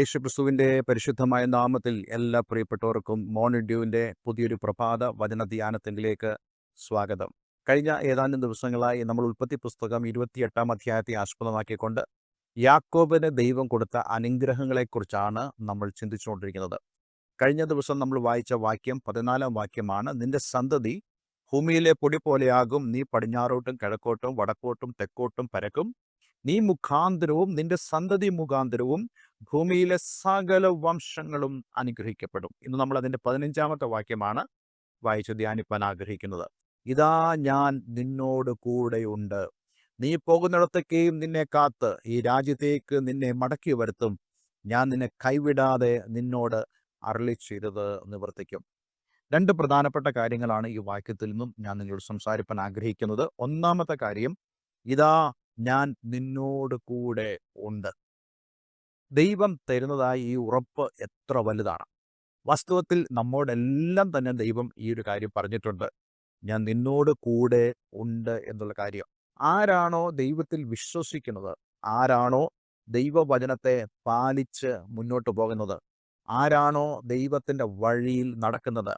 യേശു ക്രിസ്തുവിന്റെ പരിശുദ്ധമായ നാമത്തിൽ എല്ലാ പ്രിയപ്പെട്ടവർക്കും മോണിഡ്യൂവിന്റെ പുതിയൊരു പ്രഭാത വചന ധ്യാനത്തിലേക്ക് സ്വാഗതം. കഴിഞ്ഞ ഏതാനും ദിവസങ്ങളായി നമ്മൾ ഉൽപ്പത്തി പുസ്തകം ഇരുപത്തിയെട്ടാം അധ്യായത്തെ ആസ്പദമാക്കിക്കൊണ്ട് യാക്കോബിന് ദൈവം കൊടുത്ത അനുഗ്രഹങ്ങളെക്കുറിച്ചാണ് നമ്മൾ ചിന്തിച്ചുകൊണ്ടിരിക്കുന്നത്. കഴിഞ്ഞ ദിവസം നമ്മൾ വായിച്ച വാക്യം പതിനാലാം വാക്യമാണ് നിന്റെ സന്തതി ഭൂമിയിലെ പൊടി പോലെയാകും. നീ പടിഞ്ഞാറോട്ടും കിഴക്കോട്ടും വടക്കോട്ടും തെക്കോട്ടും പരക്കും. നീ മുഖാന്തരവും നിന്റെ സന്തതി മുഖാന്തരവും ഭൂമിയിലെ സകല വംശങ്ങളും അനുഗ്രഹിക്കപ്പെടും. ഇന്ന് നമ്മൾ അതിന്റെ പതിനഞ്ചാമത്തെ വാക്യമാണ് വായിച്ചു ധ്യാനിപ്പാൻ ആഗ്രഹിക്കുന്നത്. ഇതാ ഞാൻ നിന്നോട് കൂടെയുണ്ട് നീ പോകുന്നിടത്തേക്കെയും നിന്നെ കാത്ത്. ഈ രാജ്യത്തേക്ക് നിന്നെ മടക്കി വരുത്തും. ഞാൻ നിന്നെ കൈവിടാതെ നിന്നോട് അരളി ചെയ്തത് നിവർത്തിക്കും. രണ്ട് പ്രധാനപ്പെട്ട കാര്യങ്ങളാണ് ഈ വാക്യത്തിൽ നിന്നും ഞാൻ നിങ്ങളോട് സംസാരിപ്പാൻ ആഗ്രഹിക്കുന്നത്. ഒന്നാമത്തെ കാര്യം ഇതാ ഞാൻ നിന്നോട് കൂടെ ഉണ്ട്. ദൈവം തരുന്നതായ ഈ ഉറപ്പ് എത്ര വലുതാണ്. വാസ്തവത്തിൽ നമ്മോടെല്ലാം തന്നെ ദൈവം ഈ ഒരു കാര്യം പറഞ്ഞിട്ടുണ്ട്. ഞാൻ നിന്നോട് കൂടെ ഉണ്ട് എന്നുള്ള കാര്യം. ആരാണോ ദൈവത്തിൽ വിശ്വസിക്കുന്നത്? ആരാണോ ദൈവവചനത്തെ പാലിച്ച് മുന്നോട്ട് പോകുന്നത്? ആരാണോ ദൈവത്തിന്റെ വഴിയിൽ നടക്കുന്നത്?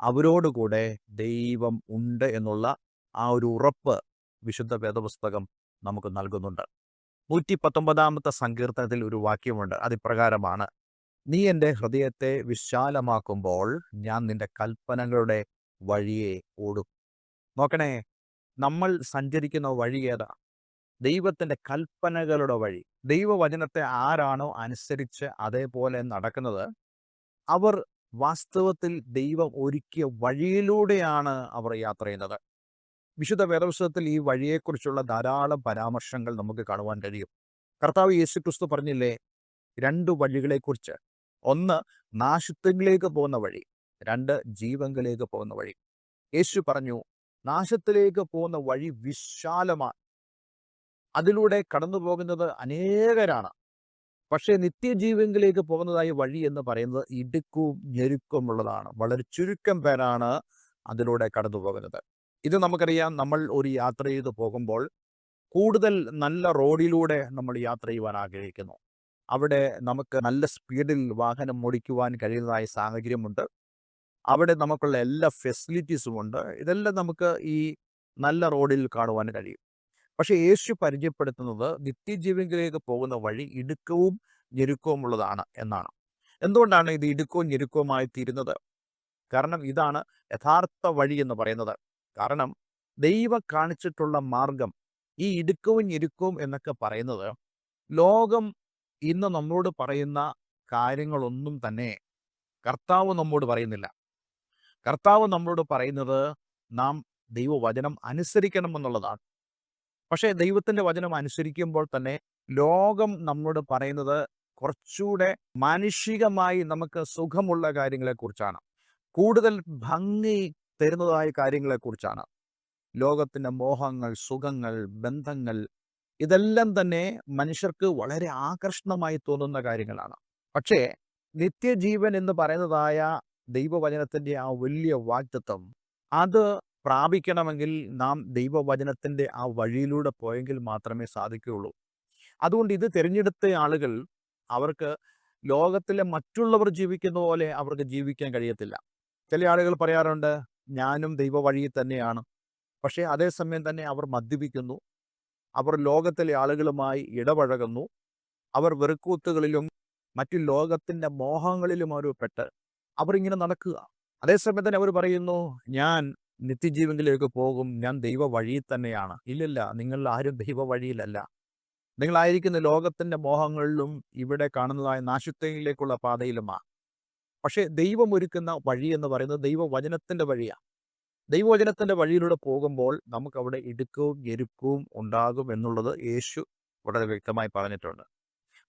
അവരോടുകൂടെ ദൈവം ഉണ്ട് എന്നുള്ള ആ ഒരു ഉറപ്പ് വിശുദ്ധ വേദപുസ്തകം നമുക്ക് നൽകുന്നുണ്ട്. നൂറ്റി പത്തൊമ്പതാമത്തെ സങ്കീർത്തനത്തിൽ ഒരു വാക്യമുണ്ട്. അതിപ്രകാരമാണ് നീ എന്റെ ഹൃദയത്തെ വിശാലമാക്കുമ്പോൾ ഞാൻ നിന്റെ കൽപ്പനകളുടെ വഴിയെ ഓടും. നോക്കണേ നമ്മൾ സഞ്ചരിക്കുന്ന വഴി ഏതാ? ദൈവത്തിന്റെ കൽപ്പനകളുടെ വഴി. ദൈവവചനത്തെ ആരാണോ അനുസരിച്ച് അതേപോലെ നടക്കുന്നത് അവർ വാസ്തവത്തിൽ ദൈവം ഒരുക്കിയ വഴിയിലൂടെയാണ് അവർ യാത്ര ചെയ്യുന്നത്. വിശുദ്ധ വേദപുസ്തകത്തിൽ ഈ വഴിയെക്കുറിച്ചുള്ള ധാരാളം പരാമർശങ്ങൾ നമുക്ക് കാണുവാൻ കഴിയും. കർത്താവ് യേശു ക്രിസ്തു പറഞ്ഞില്ലേ രണ്ട് വഴികളെക്കുറിച്ച്. ഒന്ന് നാശത്തിലേക്ക് പോകുന്ന വഴി. രണ്ട് ജീവങ്കിലേക്ക് പോകുന്ന വഴി. യേശു പറഞ്ഞു നാശത്തിലേക്ക് പോകുന്ന വഴി വിശാലമാണ്. അതിലൂടെ കടന്നു പോകുന്നത് അനേകരാണ്. പക്ഷേ നിത്യജീവങ്കിലേക്ക് പോകുന്നതായ വഴി എന്ന് പറയുന്നത് ഇടുക്കും ഇടുക്കവും ഞെരുക്കമുള്ളതാണ്. വളരെ ചുരുക്കം പേരാണ് അതിലൂടെ കടന്നു പോകുന്നത് ഇത് നമുക്കറിയാം നമ്മൾ ഒരു യാത്ര ചെയ്ത് പോകുമ്പോൾ കൂടുതൽ നല്ല റോഡിലൂടെ നമ്മൾ യാത്ര ചെയ്യുവാൻ ആഗ്രഹിക്കുന്നു. അവിടെ നമുക്ക് നല്ല സ്പീഡിൽ വാഹനം ഓടിക്കുവാൻ കഴിയുന്നതായ സാഹചര്യമുണ്ട്. അവിടെ നമുക്കുള്ള എല്ലാ ഫെസിലിറ്റീസും ഉണ്ട്. ഇതെല്ലാം നമുക്ക് ഈ നല്ല റോഡിൽ കാണുവാൻ കഴിയും. പക്ഷേ യേശു പരിചയപ്പെടുത്തുന്നത് നിത്യജീവനിലേക്ക് പോകുന്ന വഴി ഇടുക്കവും ഞെരുക്കവും ഉള്ളതാണ് എന്നാണ്. എന്തുകൊണ്ടാണ് ഇത് ഇടുക്കവും ഞെരുക്കവുമായി തീരുന്നത്? കാരണം ഇതാണ് യഥാർത്ഥ വഴി എന്ന് പറയുന്നത്. കാരണം ദൈവം കാണിച്ചിട്ടുള്ള മാർഗം ഈ ഇടുക്കവും ഞെരുക്കവും എന്നൊക്കെ പറയുന്നത് ലോകം ഇന്ന് നമ്മളോട് പറയുന്ന കാര്യങ്ങളൊന്നും തന്നെ കർത്താവ് നമ്മോട് പറയുന്നില്ല. കർത്താവ് നമ്മളോട് പറയുന്നത് നാം ദൈവവചനം അനുസരിക്കണം എന്നുള്ളതാണ്. പക്ഷേ ദൈവത്തിന്റെ വചനം അനുസരിക്കുമ്പോൾ തന്നെ ലോകം നമ്മോട് പറയുന്നത് കുറച്ചുകൂടെ മാനുഷികമായി നമുക്ക് സുഖമുള്ള കാര്യങ്ങളെക്കുറിച്ചാണ്. കൂടുതൽ ഭംഗി തരുന്നതായ കാര്യങ്ങളെക്കുറിച്ചാണ്. ലോകത്തിന്റെ മോഹങ്ങൾ സുഖങ്ങൾ ബന്ധങ്ങൾ ഇതെല്ലാം തന്നെ മനുഷ്യർക്ക് വളരെ ആകർഷണമായി തോന്നുന്ന കാര്യങ്ങളാണ്. പക്ഷേ നിത്യജീവൻ എന്ന് പറയുന്നതായ ദൈവവചനത്തിന്റെ ആ വലിയ വാക്തത്വം അത് പ്രാപിക്കണമെങ്കിൽ നാം ദൈവവചനത്തിന്റെ ആ വഴിയിലൂടെ പോയെങ്കിൽ മാത്രമേ സാധിക്കുകയുള്ളൂ. അതുകൊണ്ട് ഇത് തിരഞ്ഞെടുത്ത ആളുകൾ അവർക്ക് ലോകത്തിലെ മറ്റുള്ളവർ ജീവിക്കുന്ന പോലെ അവർക്ക് ജീവിക്കാൻ കഴിയത്തില്ല. ചില ആളുകൾ പറയാറുണ്ട് ഞാനും ദൈവവഴിയിൽ തന്നെയാണ്. പക്ഷേ അതേസമയം തന്നെ അവർ മദ്യപിക്കുന്നു. അവർ ലോകത്തിലെ ആളുകളുമായി ഇടപഴകുന്നു. അവർ വെറുക്കൂത്തുകളിലും മറ്റു ലോകത്തിന്റെ മോഹങ്ങളിലും അവർ പെട്ട് അവർ ഇങ്ങനെ നടക്കുക. അതേസമയം തന്നെ അവർ പറയുന്നു ഞാൻ നിത്യജീവനിലേക്ക് പോകും. ഞാൻ ദൈവ വഴിയിൽ തന്നെയാണ്. ഇല്ലില്ല നിങ്ങൾ ആരും ദൈവ വഴിയിലല്ല നിങ്ങളായിരിക്കുന്ന ലോകത്തിന്റെ മോഹങ്ങളിലും ഇവിടെ കാണുന്നതായ നാശത്വയിലേക്കുള്ള പാതയിലുമാണ് പക്ഷേ ദൈവം ഒരുക്കുന്ന വഴി എന്ന് പറയുന്നത് ദൈവവചനത്തിന്റെ വഴിയാണ് ദൈവവചനത്തിന്റെ വഴിയിലൂടെ പോകുമ്പോൾ നമുക്ക് അവിടെ ഇടുക്കവും ഞെരുക്കവും ഉണ്ടാകും എന്നുള്ളത് യേശു വളരെ വ്യക്തമായി പറഞ്ഞിട്ടുണ്ട്.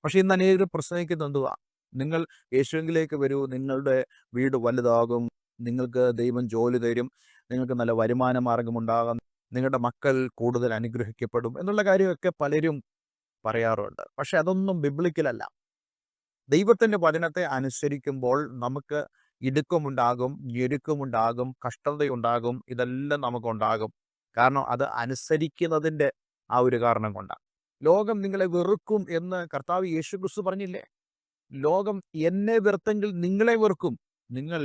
പക്ഷേ ഇന്ന് അനേകം പ്രസംഗിക്കുന്ന നിങ്ങൾ യേശുവിലേക്ക് വരൂ നിങ്ങളുടെ വീട് വലുതാകും നിങ്ങൾക്ക് ദൈവം ജോലി തരും നിങ്ങൾക്ക് നല്ല വരുമാന മാർഗം ഉണ്ടാകും നിങ്ങളുടെ മക്കൾ കൂടുതൽ അനുഗ്രഹിക്കപ്പെടും എന്നുള്ള കാര്യമൊക്കെ പലരും പറയാറുണ്ട്. പക്ഷെ അതൊന്നും ബിബ്ലിക്കലല്ല ദൈവത്തിന്റെ വചനത്തെ അനുസരിക്കുമ്പോൾ നമുക്ക് ഇടുക്കമുണ്ടാകും ഞെരുക്കമുണ്ടാകും കഷ്ടതയുണ്ടാകും ഇതെല്ലാം നമുക്കുണ്ടാകും. കാരണം അത് അനുസരിക്കുന്നതിന്റെ ആ ഒരു കാരണം കൊണ്ടാണ്. ലോകം നിങ്ങളെ വെറുക്കും എന്ന് കർത്താവ് യേശു ക്രിസ്തു പറഞ്ഞില്ലേ? ലോകം എന്നെ വെറുത്തെങ്കിൽ നിങ്ങളെ വെറുക്കും. നിങ്ങൾ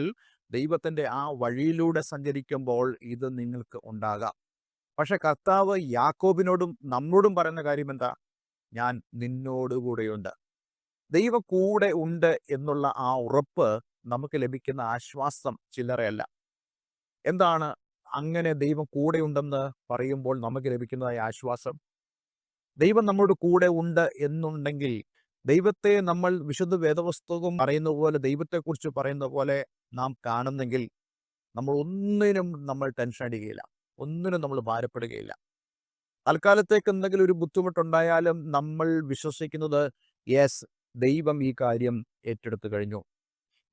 ദൈവത്തിന്റെ ആ വഴിയിലൂടെ സഞ്ചരിക്കുമ്പോൾ ഇത് നിങ്ങൾക്ക് ഉണ്ടാകാം. പക്ഷെ കർത്താവ് യാക്കോബിനോടും നമ്മോടും പറയുന്ന കാര്യം എന്താ? ഞാൻ നിന്നോടുകൂടെയുണ്ട്. ദൈവം കൂടെ ഉണ്ട് എന്നുള്ള ആ ഉറപ്പ് നമുക്ക് ലഭിക്കുന്ന ആശ്വാസം ചില്ലറയല്ല. എന്താണ് അങ്ങനെ ദൈവം കൂടെ ഉണ്ടെന്ന് പറയുമ്പോൾ നമുക്ക് ലഭിക്കുന്നതായ ആശ്വാസം? ദൈവം നമ്മുടെ കൂടെ ഉണ്ട് എന്നുണ്ടെങ്കിൽ ദൈവത്തെ നമ്മൾ വിശുദ്ധ വേദവസ്തുവും പറയുന്ന പോലെ ദൈവത്തെക്കുറിച്ച് പറയുന്ന പോലെ നാം കാണുന്നെങ്കിൽ നമ്മൾ ഒന്നിനും നമ്മൾ ടെൻഷൻ അടിക്കുകയില്ല. ഒന്നിനും നമ്മൾ ഭാരപ്പെടുകയില്ല. തൽക്കാലത്തേക്ക് എന്തെങ്കിലും ഒരു ബുദ്ധിമുട്ടുണ്ടായാലും നമ്മൾ വിശ്വസിക്കുന്നത് യെസ് ദൈവം ഈ കാര്യം ഏറ്റെടുത്തു കഴിഞ്ഞു.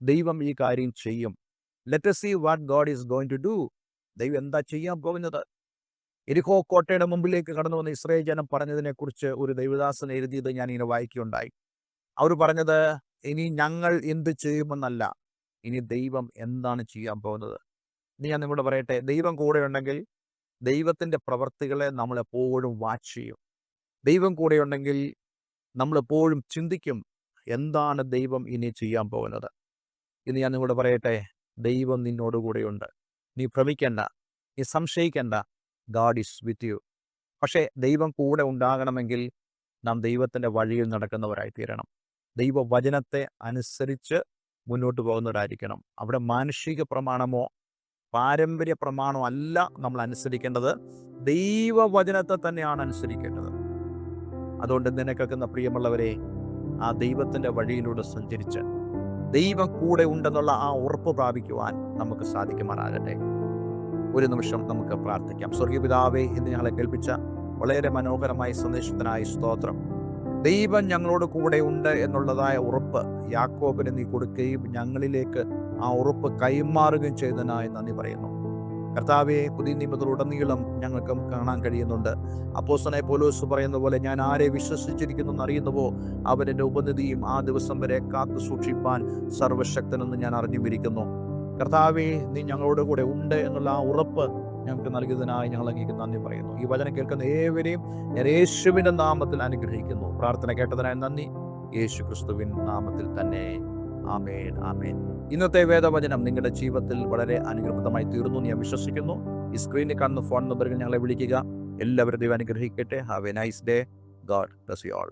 ദൈവം ഈ കാര്യം ചെയ്യും. Let see what God is going to do ദൈവം എന്താ ചെയ്യാൻ പോകുന്നത്? എരിഹോ കോട്ടയുടെ മുമ്പിലേക്ക് കടന്നു വന്ന ഇസ്രയേൽ ജനം പറഞ്ഞതിനെക്കുറിച്ച് ഒരു ദൈവദാസൻ എഴുതിയത് ഞാൻ ഇങ്ങനെ വായിക്കുകയുണ്ടായി. അവർ പറഞ്ഞത് ഇനി ഞങ്ങൾ എന്ത് ചെയ്യുമെന്നല്ല. ഇനി ദൈവം എന്താണ് ചെയ്യാൻ പോകുന്നത്? ഞാൻ നിങ്ങളോട് പറയട്ടെ ദൈവം കൂടെ ഉണ്ടെങ്കിൽ ദൈവത്തിന്റെ പ്രവർത്തികളെ നമ്മളെപ്പോഴും വാച്ച് ചെയ്യും. ദൈവം കൂടെ ഉണ്ടെങ്കിൽ നമ്മളെപ്പോഴും ചിന്തിക്കും എന്താണ് ദൈവം ഇനി ചെയ്യാൻ പോകുന്നത്? ഇന്ന് ഞാൻ നിങ്ങളോട് പറയട്ടെ ദൈവം നിന്നോടുകൂടെയുണ്ട് നീ ഭ്രമിക്കണ്ട നീ സംശയിക്കണ്ട. ഗാഡ് ഈസ് വിത്ത് യു പക്ഷേ ദൈവം കൂടെ ഉണ്ടാകണമെങ്കിൽ നാം ദൈവത്തിന്റെ വഴിയിൽ നടക്കുന്നവരായി തീരണം ദൈവവചനത്തെ അനുസരിച്ച് മുന്നോട്ട് പോകുന്നവരായിരിക്കണം. അവിടെ മാനുഷിക പ്രമാണമോ പാരമ്പര്യ പ്രമാണമോ അല്ല നമ്മൾ അനുസരിക്കേണ്ടത്. ദൈവവചനത്തെ തന്നെയാണ് അനുസരിക്കേണ്ടത്. അതുകൊണ്ട് നിന്നെ പ്രിയമുള്ളവരെ ആ ദൈവത്തിന്റെ വഴിയിലൂടെ സഞ്ചരിച്ച് ദൈവം കൂടെ ഉണ്ടെന്നുള്ള ആ ഉറപ്പ് പ്രാപിക്കുവാൻ നമുക്ക് സാധിക്കുമാറാകട്ടെ. ഒരു നിമിഷം നമുക്ക് പ്രാർത്ഥിക്കാം. സ്വർഗീയ പിതാവേ എന്ന് ഞങ്ങളെ കേൾപ്പിച്ച വളരെ മനോഹരമായ സന്ദേശത്തിനായി സ്തോത്രം. ദൈവം ഞങ്ങളോട് കൂടെ ഉണ്ട് എന്നുള്ളതായ ഉറപ്പ് യാക്കോബിന് നീ കൊടുക്കുകയും ഞങ്ങളിലേക്ക് ആ ഉറപ്പ് കൈമാറുകയും ചെയ്തതിനായി നന്ദി പറയുന്നു. കർത്താവെ പുതിയ നിയമത്തിലുടനീളം ഞങ്ങൾക്ക് കാണാൻ കഴിയുന്നുണ്ട്. അപ്പോസനെ പോലോസ് പറയുന്ന പോലെ ഞാൻ ആരെ വിശ്വസിച്ചിരിക്കുന്നു എന്നറിയുന്നുവോ അവരെ ഉപനിധിയും ആ ദിവസം വരെ കാത്തു സൂക്ഷിപ്പാൻ സർവശക്തനെന്ന് ഞാൻ അറിഞ്ഞുമിരിക്കുന്നു. കർത്താവെ നീ ഞങ്ങളോട് കൂടെ ഉണ്ട് എന്നുള്ള ആ ഉറപ്പ് ഞങ്ങൾക്ക് നൽകിയതിനായി ഞങ്ങൾ അങ്ങേക്ക് നന്ദി പറയുന്നു. ഈ വചനം കേൾക്കുന്ന ഏവരെയും ഞാൻ യേശുവിന്റെ നാമത്തിൽ അനുഗ്രഹിക്കുന്നു. പ്രാർത്ഥന കേട്ടതിനായി നന്ദി. യേശു ക്രിസ്തുവിൻ നാമത്തിൽ തന്നെ. ആമേൻ ആമേൻ. ഇന്നത്തെ വേദവചനം നിങ്ങളുടെ ജീവിതത്തിൽ വളരെ അനുഗ്രഹമായി തീർന്നു ഞാൻ വിശ്വസിക്കുന്നു. ഈ സ്ക്രീനിൽ കാണുന്ന ഫോൺ നമ്പറുകൾ ഞങ്ങളെ വിളിക്കുക. എല്ലാവരും ദൈവം അനുഗ്രഹിക്കട്ടെ. Have a nice day God bless you all